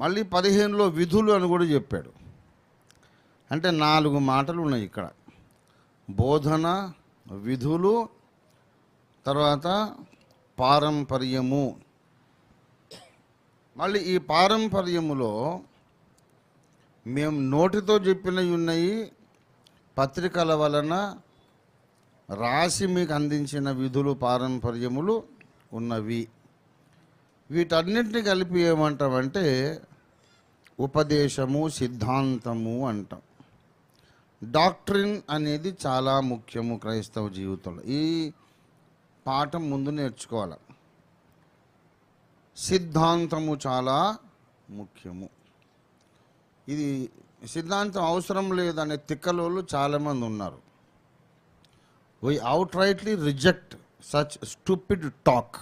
మళ్ళీ పదిహేనులో విధులు అని కూడా చెప్పాడు. అంటే నాలుగు మాటలు ఉన్నాయి ఇక్కడ. బోధన విధులు తర్వాత పారంపర్యము. మళ్ళీ ఈ పారంపర్యములో మేము నోటితో చెప్పినవి ఉన్నాయి పత్రికల వలన రాసి మీకు అందించిన విధులు పారంపర్యములు ఉన్నవి. వీటన్నిటిని కలిపి ఏమంటామంటే ఉపదేశము సిద్ధాంతము అంటాం. డాక్ట్రిన్ అనేది చాలా ముఖ్యము క్రైస్తవ జీవితంలో. ఈ పాఠం ముందు నేర్చుకోవాలి. సిద్ధాంతము చాలా ముఖ్యము. ఇది సిద్ధాంతం అవసరం లేదనే తిక్కలోళ్ళు చాలామంది ఉన్నారు. Why outrightly reject such stupid talk